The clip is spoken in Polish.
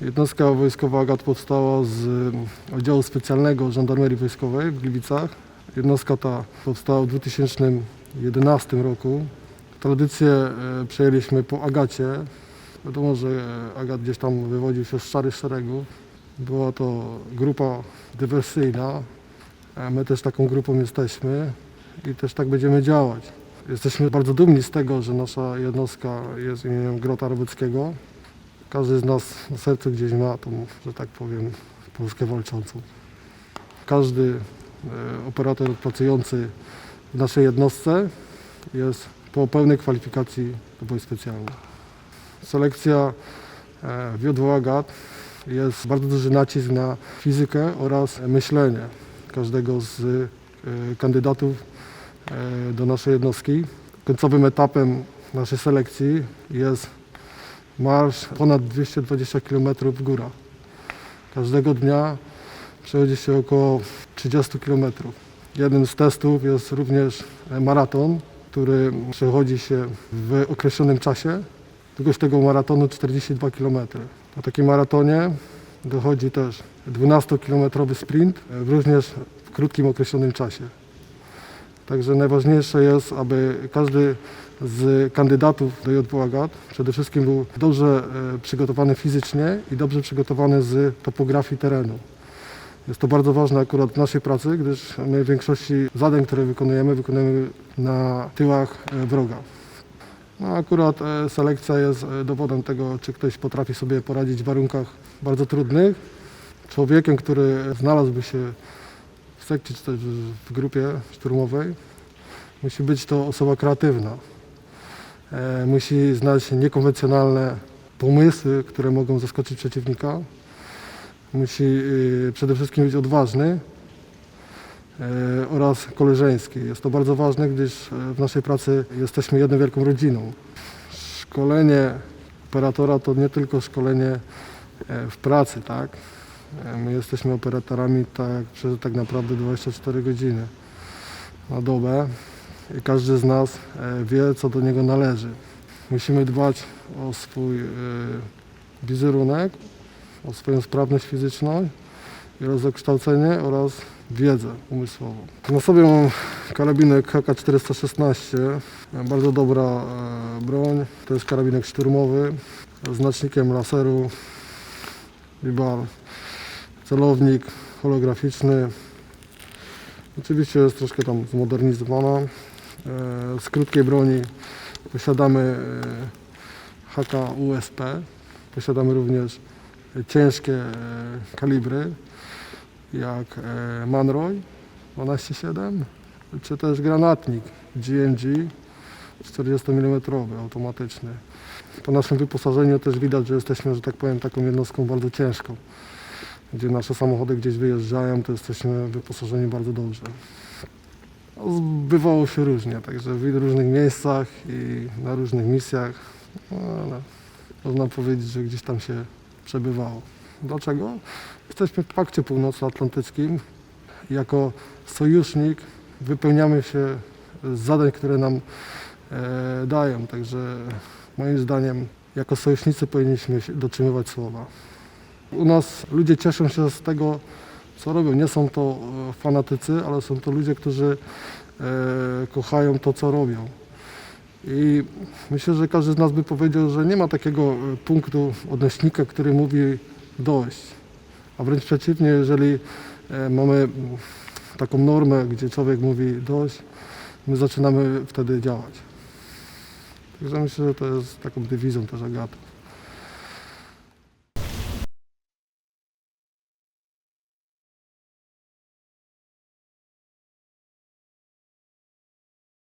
Jednostka wojskowa AGAT powstała z mm, oddziału specjalnego Żandarmerii Wojskowej w Gliwicach. Jednostka ta powstała w 2011 roku. Tradycję e, przejęliśmy po Agacie. Wiadomo, że e, Agat gdzieś tam wywodził się z szarych szeregów. Była to grupa dywersyjna. E, My też taką grupą jesteśmy i też tak będziemy działać. Jesteśmy bardzo dumni z tego, że nasza jednostka jest imieniem Grota Robeckiego. Każdy z nas na sercu gdzieś ma tą, że tak powiem, Polskę walczącą. Każdy e, operator pracujący w naszej jednostce jest po pełnej kwalifikacji do wojsk specjalnych. Selekcja e, w J2 Agat jest bardzo duży nacisk na fizykę oraz myślenie każdego z e, kandydatów do naszej jednostki. Końcowym etapem naszej selekcji jest marsz ponad 220 km w górę. Każdego dnia przechodzi się około 30 km. Jednym z testów jest również maraton, który przechodzi się w określonym czasie. Długość tego maratonu 42 km. Po takim maratonie dochodzi też 12-kilometrowy sprint, również w krótkim określonym czasie. Także najważniejsze jest, aby każdy z kandydatów do JWA Agat przede wszystkim był dobrze e, przygotowany fizycznie i dobrze przygotowany z topografii terenu. Jest to bardzo ważne akurat w naszej pracy, gdyż my w większości zadań, które wykonujemy, wykonujemy na tyłach e, wroga. No akurat e, selekcja jest dowodem tego, czy ktoś potrafi sobie poradzić w warunkach bardzo trudnych. Człowiekiem, który znalazłby się sekcji czy w grupie szturmowej, musi być to osoba kreatywna. E, Musi znać niekonwencjonalne pomysły, które mogą zaskoczyć przeciwnika. Musi y, przede wszystkim być odważny e, oraz koleżeński. Jest to bardzo ważne, gdyż e, w naszej pracy jesteśmy jedną wielką rodziną. Szkolenie operatora to nie tylko szkolenie w pracy, tak? E, My jesteśmy operatorami tak, przez tak naprawdę 24 godziny na dobę i każdy z nas e, wie, co do niego należy. Musimy dbać o swój e, wizerunek, o swoją sprawność fizyczną i rozkształcenie oraz wiedzę umysłową. Na sobie mam karabinek AK-416, bardzo dobra broń. To jest karabinek szturmowy z znacznikiem laseru, Libal, celownik holograficzny. Oczywiście jest troszkę tam zmodernizowana. E, Z krótkiej broni posiadamy e, HK USP. Posiadamy również ciężkie e, kalibry, jak Manroy 12.7, czy też granatnik GMG 40 mm automatyczny. Po naszym wyposażeniu też widać, że jesteśmy, że tak powiem, taką jednostką bardzo ciężką. Gdzie nasze samochody gdzieś wyjeżdżają, to jesteśmy wyposażeni bardzo dobrze. No, Bywało się różnie, także w różnych miejscach i na różnych misjach, no, ale można powiedzieć, że gdzieś tam się przebywało. Dlaczego? Jesteśmy w Pakcie Północnoatlantyckim. Jako sojusznik wypełniamy się z zadań, które nam e, dają. Także moim zdaniem jako sojusznicy powinniśmy dotrzymywać słowa. U nas ludzie cieszą się z tego, co robią. Nie są to e, fanatycy, ale są to ludzie, którzy e, kochają to, co robią. I myślę, że każdy z nas by powiedział, że nie ma takiego e, punktu odnośnika, który mówi dość. A wręcz przeciwnie, jeżeli mamy taką normę, gdzie człowiek mówi dość, my zaczynamy wtedy działać. Także myślę, że to jest taką dewizą też Agaty.